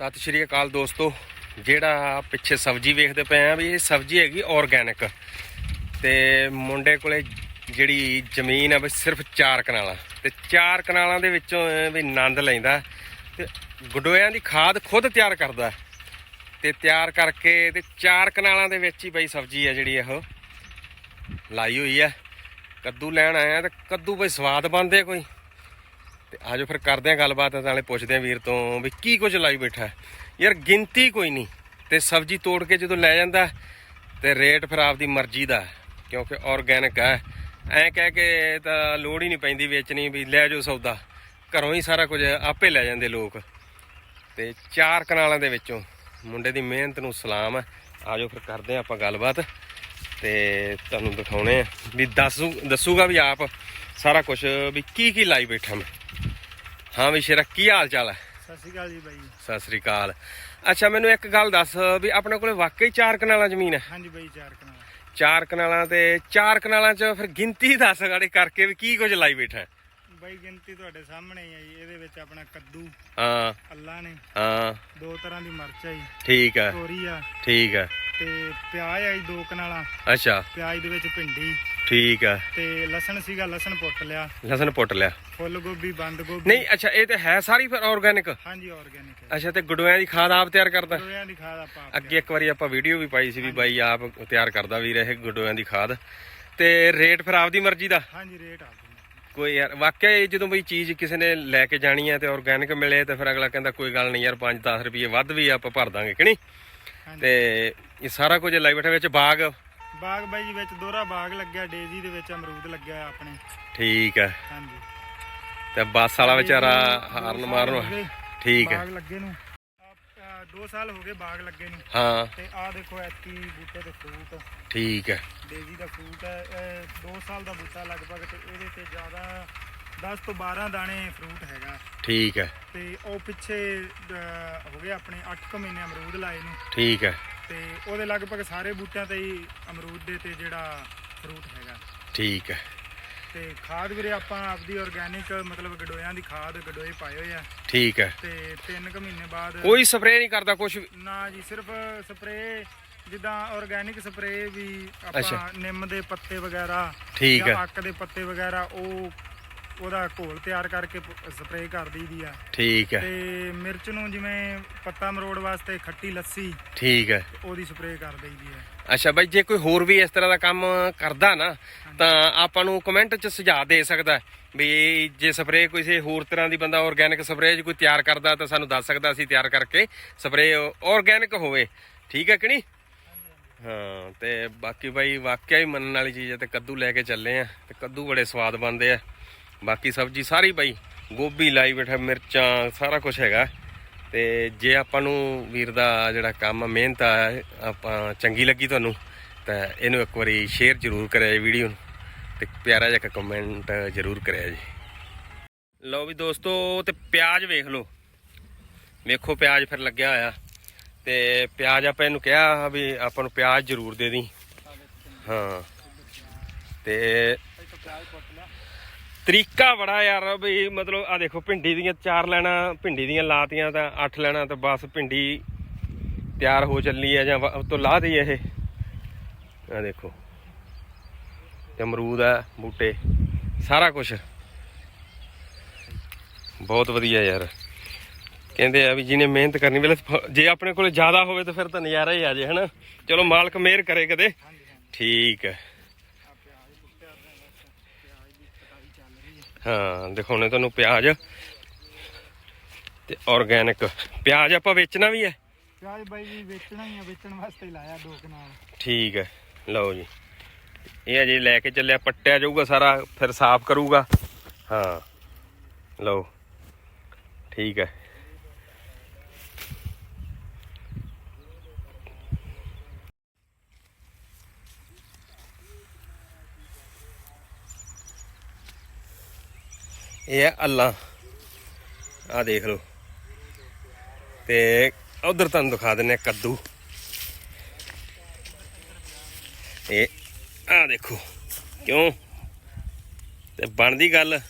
ਸਤਿ ਸ਼੍ਰੀ ਅਕਾਲ ਦੋਸਤੋ। ਜਿਹੜਾ ਪਿੱਛੇ ਸਬਜ਼ੀ ਵੇਖਦੇ ਪਏ ਆ ਵੀ ਇਹ ਸਬਜ਼ੀ ਹੈਗੀ ਆਰਗੈਨਿਕ ਤੇ ਮੁੰਡੇ ਕੋਲੇ ਜਿਹੜੀ ਜ਼ਮੀਨ ਆ ਬਈ ਸਿਰਫ 4 ਕਨਾਲਾਂ। ਤੇ 4 ਕਨਾਲਾਂ ਦੇ ਵਿੱਚੋਂ ਵੀ ਆਨੰਦ ਲੈਂਦਾ। ਤੇ ਗਡੋਇਆਂ ਦੀ ਖਾਦ ਖੁਦ ਤਿਆਰ ਕਰਦਾ। ਤੇ ਤਿਆਰ ਕਰਕੇ ਤੇ 4 ਕਨਾਲਾਂ ਦੇ ਵਿੱਚ ਹੀ ਬਈ ਸਬਜ਼ੀ ਆ ਜਿਹੜੀ ਇਹ। ਲਾਈ ਹੋਈ ਆ। ਕੱਦੂ ਲੈਣ ਆਇਆ ਤੇ ਕੱਦੂ ਬਈ ਸਵਾਦ ਬਣਦੇ ਕੋਈ। ਤੇ ਆਜੋ ਫਿਰ ਕਰਦੇ ਆ ਗੱਲਬਾਤ ਨਾਲੇ ਪੁੱਛਦੇ ਆ ਵੀਰ ਤੋਂ ਵੀ ਕੀ ਕੁਝ ਲਾਈ ਬੈਠਾ। ਯਾਰ ਗਿਣਤੀ ਕੋਈ ਨਹੀਂ, ਤੇ ਸਬਜ਼ੀ ਤੋੜ ਕੇ ਜਦੋਂ ਲੈ ਜਾਂਦਾ, ਤੇ ਰੇਟ ਫਿਰ ਆਪਦੀ ਮਰਜ਼ੀ ਦਾ, ਕਿਉਂਕਿ ਆਰਗੈਨਿਕ ਹੈ ਐਂ ਕਹਿ ਕੇ ਤਾਂ ਲੋੜ ਹੀ ਨਹੀਂ ਪੈਂਦੀ ਵੇਚਣੀ ਵੀ ਲੈ ਜਾਓ ਸੌਦਾ, ਘਰੋਂ ਹੀ ਸਾਰਾ ਕੁਝ ਆਪੇ ਲੈ ਜਾਂਦੇ ਲੋਕ। ਤੇ ਚਾਰ ਕਨਾਲਾਂ ਦੇ ਵਿੱਚੋਂ ਮੁੰਡੇ ਦੀ ਮਿਹਨਤ ਨੂੰ ਸਲਾਮ ਹੈ ਆਜੋ ਫਿਰ ਕਰਦੇ ਆ ਆਪਾਂ ਗੱਲਬਾਤ, ਤੇ ਤੁਹਾਨੂੰ ਦਿਖਾਉਣੇ ਆ ਵੀ ਦੱਸੂ ਦੱਸੂਗਾ ਵੀ ਆਪ ਸਾਰਾ ਕੁਝ ਵੀ ਕੀ ਕੀ ਲਾਈ ਬੈਠਾ ਮੈਂ। ਹਾਂ ਵੀ ਸ਼ੇਰਾ ਕੀ ਹਾਲ ਚਾਲ ਹੈ? ਸਤਿ ਸ਼੍ਰੀ ਅਕਾਲ ਜੀ ਬਾਈ। ਸਤਿ ਸ੍ਰੀ ਅਕਾਲ। ਅੱਛਾ ਮੈਨੂੰ ਇੱਕ ਗੱਲ ਦੱਸ ਵੀ ਆਪਣੇ ਕੋਲੇ ਵਾਕਈ ਚਾਰ ਕਨਾਲਾਂ ਜ਼ਮੀਨ ਹੈ? ਹਾਂਜੀ ਬਾਈ ਚਾਰ ਕਨਾਲ। ਚਾਰ ਕਨਾਲਾਂ ਤੇ ਚਾਰ ਕਨਾਲਾਂ ਚ ਫਿਰ ਗਿਣਤੀ ਦੱਸ ਗਾੜੇ ਕਰਕੇ ਵੀ ਕੀ ਕੁਝ ਲਾਈ ਬੈਠਾ ਹੈ? ਬਾਈ ਗਿਣਤੀ ਤੁਹਾਡੇ ਸਾਹਮਣੇ ਹੀ ਆ ਜੀ। ਇਹਦੇ ਵਿੱਚ ਆਪਣਾ ਕੱਦੂ ਹਾਂ। ਅੱਲਾ ਨੇ। ਹਾਂ। ਦੋ ਤਰ੍ਹਾਂ ਦੀ ਮਿਰਚ ਆ ਜੀ। ਠੀਕ ਹੈ। ਤੋਰੀ ਆ ਠੀਕ ਹੈ। ਤੇ ਪਿਆਜ਼ ਆ ਜੀ ਦੋ ਕਨਾਲਾਂ। ਅੱਛਾ। ਪਿਆਜ਼ ਦੇ ਵਿੱਚ ਭਿੰਡੀ। ਠੀਕ ਹੈ ਤੇ ਲਸਣ ਸੀਗਾ ਲਸਣ ਪੁੱਟ ਲਿਆ। ਲਸਣ ਪੁੱਟ ਲਿਆ। ਫੁੱਲ ਗੋਭੀ ਬੰਦ ਗੋਭੀ। ਨਹੀਂ ਅੱਛਾ ਇਹ ਤੇ ਹੈ ਸਾਰੀ ਫਿਰ ਆਰਗੈਨਿਕ ਹਾਂਜੀ ਆਰਗੈਨਿਕ ਹੈ। ਅੱਛਾ ਤੇ ਗੁਡੋਆਂ ਦੀ ਖਾਦ ਆਪ ਤਿਆਰ ਕਰਦਾ? ਦੋਆਂ ਦੀ ਖਾਦ ਆਪਾਂ ਆਪ ਅੱਗੇ ਇੱਕ ਵਾਰੀ ਆਪਾਂ ਵੀਡੀਓ ਵੀ ਪਾਈ ਸੀ ਵੀ ਬਾਈ ਆਪ ਤਿਆਰ ਕਰਦਾ ਵੀਰ ਇਹ ਗੁਡੋਆਂ ਦੀ ਖਾਦ। ਤੇ ਰੇਟ ਫਿਰ ਆਪਦੀ ਮਰਜ਼ੀ ਦਾ? ਹਾਂਜੀ ਰੇਟ ਆ ਜੀ ਕੋਈ ਯਾਰ ਵਾਕਿਆ ਇਹ ਜਦੋਂ ਬਈ ਚੀਜ਼ ਕਿਸੇ ਨੇ ਲੈ ਕੇ ਜਾਣੀ ਹੈ ਤੇ ਆਰਗੈਨਿਕ ਮਿਲੇ ਤੇ ਫਿਰ ਅਗਲਾ ਕਹਿੰਦਾ ਕੋਈ ਗੱਲ ਨਹੀਂ ਯਾਰ 5-10 ਰੁਪਏ ਵੱਧ ਵੀ ਆਪਾਂ ਭਰ ਦਾਂਗੇ ਕਿ ਨਹੀਂ? ਤੇ ਇਹ ਸਾਰਾ ਕੁਝ ਲਾਈ ਬੈਠਾ ਵਿੱਚ ਬਾਗ। ਬਾਗ ਬਾਈ ਜੀ ਵਿੱਚ ਦੋਹਰਾ ਬਾਗ ਲੱਗਿਆ ਡੇਜ਼ੀ ਦੇ ਵਿੱਚ ਅਮਰੂਦ ਲੱਗਿਆ ਆਪਣੇ। ਠੀਕ ਹੈ। ਹਾਂਜੀ। ਤੇ ਬੱਸ ਵਾਲਾ ਵਿਚਾਰਾ ਹਾਰਨ ਮਾਰਨ ਠੀਕ ਹੈ। ਬਾਗ ਲੱਗੇ ਨੂੰ। 2 ਸਾਲ ਹੋ ਗਏ ਬਾਗ ਲੱਗੇ ਨੂੰ। ਹਾਂ। ਤੇ ਆਹ ਦੇਖੋ ਐਤਕੀ ਬੂਟੇ ਤੇ ਫਰੂਟ। ਠੀਕ ਹੈ। ਡੇਜ਼ੀ ਦਾ ਫਰੂਟ ਹੈ ਇਹ 2 ਸਾਲ ਦਾ ਬੂਟਾ ਲਗਭਗ ਤੇ ਇਹਦੇ ਤੇ ਜ਼ਿਆਦਾ 10 ਤੋਂ 12 ਦਾਣੇ ਫਰੂਟ ਹੈਗਾ। ਠੀਕ ਹੈ। ਤੇ ਉਹ ਪਿੱਛੇ ਅਹ, ਹੋ ਗਏ ਆਪਣੇ 8 ਕੁ ਮਹੀਨੇ ਅਮਰੂਦ ਲਾਏ ਨੂੰ। ਠੀਕ ਹੈ। ਤੇ ਉਹਦੇ ਲਗਭਗ ਸਾਰੇ ਬੂਟਿਆਂ ਤੇ ਹੀ ਅਮਰੂਦ ਦੇ ਤੇ ਜਿਹੜਾ ਫਰੂਟ ਹੈਗਾ। ਠੀਕ ਹੈ। ਤੇ ਖਾਦ ਵੀਰੇ ਆਪਾਂ ਆਪਦੀ ਆਰਗੈਨਿਕ ਮਤਲਬ ਗਡੋਇਆਂ ਦੀ ਖਾਦ ਗਡੋਏ ਪਾਏ ਹੋਏ ਆ। ਠੀਕ ਹੈ। ਤੇ 3 ਕੁ ਮਹੀਨੇ ਬਾਅਦ ਕੋਈ ਸਪਰੇਅ ਨਹੀਂ ਕਰਦਾ ਕੁਝ ਨਾ ਜੀ ਸਿਰਫ ਸਪਰੇ ਜਿੱਦਾਂ ਆਰਗੈਨਿਕ ਸਪਰੇ ਵੀ ਅੱਛਾ। ਆਪਾਂ ਨਿੰਮ ਦੇ ਪੱਤੇ ਵਗੈਰਾ ਠੀਕ ਜਾਂ ਹੈ। ਅੱਕ ਦੇ ਪੱਤੇ ਵਗੈਰਾ ਉਹ ਉਹਦਾ ਘੋਲ ਤਿਆਰ ਕਰਕੇ ਸਪਰੇ ਕਰ ਦਈਦੀ ਆ। ਠੀਕ ਹੈ। ਤੇ ਮਿਰਚ ਨੂੰ ਜਿਵੇਂ ਪੱਤਾ ਮਰੋੜ ਵਾਸਤੇ ਖੱਟੀ ਲੱਸੀ ਠੀਕ ਹੈ। ਉਹਦੀ ਸਪਰੇ ਕਰ ਦਈਦੀ ਆ। ਅੱਛਾ ਬਾਈ ਜੇ ਕੋਈ ਹੋਰ ਵੀ ਇਸ ਤਰ੍ਹਾਂ ਦਾ ਕੰਮ ਕਰਦਾ ਨਾ ਤਾਂ ਆਪਾਂ ਨੂੰ ਕਮੈਂਟ 'ਚ ਸੁਝਾਅ ਦੇ ਸਕਦਾ ਵੀ ਜੇ ਸਪਰੇਅ ਕਿਸੇ ਹੋਰ ਤਰ੍ਹਾਂ ਦੀ ਬੰਦਾ ਆਰਗੈਨਿਕ ਸਪਰੇਅ ਜੇ ਕੋਈ ਤਿਆਰ ਕਰਦਾ ਤਾਂ ਸਾਨੂੰ ਦੱਸ ਸਕਦਾ ਅਸੀਂ ਤਿਆਰ ਕਰਕੇ ਸਪਰੇਅ ਆਰਗੈਨਿਕ ਹੋਵੇ। ਠੀਕ ਹੈ ਕਿ ਨਹੀਂ? ਹਾਂ ਤੇ ਬਾਕੀ ਬਾਈ ਵਾਕਿਆ ਹੀ ਮੰਨਣ ਵਾਲੀ ਚੀਜ਼ ਹੈ ਤੇ ਕੱਦੂ ਲੈ ਕੇ ਚੱਲੇ ਆ ਤੇ ਕੱਦੂ ਬੜੇ ਸਵਾਦ ਬਣਦੇ ਆ। ਬਾਕੀ ਸਬਜ਼ੀ ਸਾਰੀ ਬਾਈ ਗੋਭੀ ਲਾਈ ਬੈਠਾ ਮਿਰਚਾਂ ਸਾਰਾ ਕੁਝ ਹੈਗਾ। ਤੇ ਜੇ ਆਪਾਂ ਨੂੰ ਵੀਰ ਦਾ ਜਿਹੜਾ ਕੰਮ ਆ, ਮਿਹਨਤ ਆ ਆਪਾਂ ਚੰਗੀ ਲੱਗੀ ਤੁਹਾਨੂੰ ਤਾਂ ਇਹਨੂੰ ਇੱਕ ਵਾਰੀ ਸ਼ੇਅਰ ਜ਼ਰੂਰ ਕਰਿਆ ਜੀ ਵੀਡੀਓ ਨੂੰ ਤੇ ਪਿਆਰਾ ਜਿਹਾ ਕਮੈਂਟ ਜ਼ਰੂਰ ਕਰਿਆ ਜੀ। ਲਓ ਵੀ ਦੋਸਤੋ ਤੇ ਪਿਆਜ਼ ਵੇਖ ਲਓ। ਵੇਖੋ ਪਿਆਜ਼ ਫਿਰ ਲੱਗਿਆ ਹੋਇਆ। ਤੇ ਪਿਆਜ਼ ਆਪਾਂ ਇਹਨੂੰ ਕਿਹਾ ਵੀ ਆਪਾਂ ਨੂੰ ਪਿਆਜ਼ ਜ਼ਰੂਰ ਦੇ ਦੀ। ਹਾਂ। ਤੇ ਤਰੀਕਾ ਬੜਾ ਯਾਰ ਵੀ ਮਤਲਬ ਆ ਦੇਖੋ ਭਿੰਡੀ ਦੀਆਂ ਚਾਰ ਲੈਣਾ ਭਿੰਡੀ ਦੀਆਂ ਲਾਤੀਆਂ ਤਾਂ ਅੱਠ ਲੈਣਾ ਤਾਂ ਬਸ ਭਿੰਡੀ ਤਿਆਰ ਹੋ ਚੱਲੀ ਹੈ ਜਾਂ ਤੋਂ ਲਾ ਦਈ ਇਹ। ਆ ਦੇਖੋ। ਤੇ ਅਮਰੂਦ ਆ ਬੂਟੇ ਸਾਰਾ ਕੁਝ ਬਹੁਤ ਵਧੀਆ ਯਾਰ। ਕਹਿੰਦੇ ਆ ਵੀ ਜਿਹਨੇ ਮਿਹਨਤ ਕਰਨੀ ਵੇਲੇ ਜੇ ਆਪਣੇ ਕੋਲ ਜ਼ਿਆਦਾ ਹੋਵੇ ਤਾਂ ਫਿਰ ਤਾਂ ਨਜ਼ਾਰਾ ਹੀ ਆ ਜੇ ਹਨਾ? ਚਲੋ ਮਾਲਕ ਮਿਹਰ ਕਰੇ ਕਦੇ। ਠੀਕ ਹੈ ਹਾਂ ਦਿਖਾਉਣੇ ਤੁਹਾਨੂੰ ਪਿਆਜ਼ ਤੇ ਆਰਗੈਨਿਕ ਪਿਆਜ਼ ਆਪਾਂ ਵੇਚਣਾ ਵੀ ਹੈ? ਪਿਆਜ਼ ਬਾਈ ਜੀ ਵੇਚਣਾ ਹੀ ਆ ਵੇਚਣ ਵਾਸਤੇ ਹੀ ਲਾਇਆ ਦੋ ਕਨਾਲ ਠੀਕ ਹੈ ਲਓ ਜੀ। ਇਹ ਅਜੇ ਲੈ ਕੇ ਚੱਲਿਆ ਪੱਟਿਆ ਜਾਊਗਾ ਸਾਰਾ ਫਿਰ ਸਾਫ਼ ਕਰੂਗਾ। ਹਾਂ ਲਓ। ਠੀਕ ਹੈ। ਇਹ ਹੈ ਅੱਲਾ। ਆ ਦੇਖ ਲਓ। ਤੇ ਉਧਰ ਤੁਹਾਨੂੰ ਦਿਖਾ ਦਿੰਨੇ ਆ ਕੱਦੂ। ਇਹ ਆ ਦੇਖੋ, ਕਿਉਂ? ਤੇ ਬਣਦੀ ਗੱਲ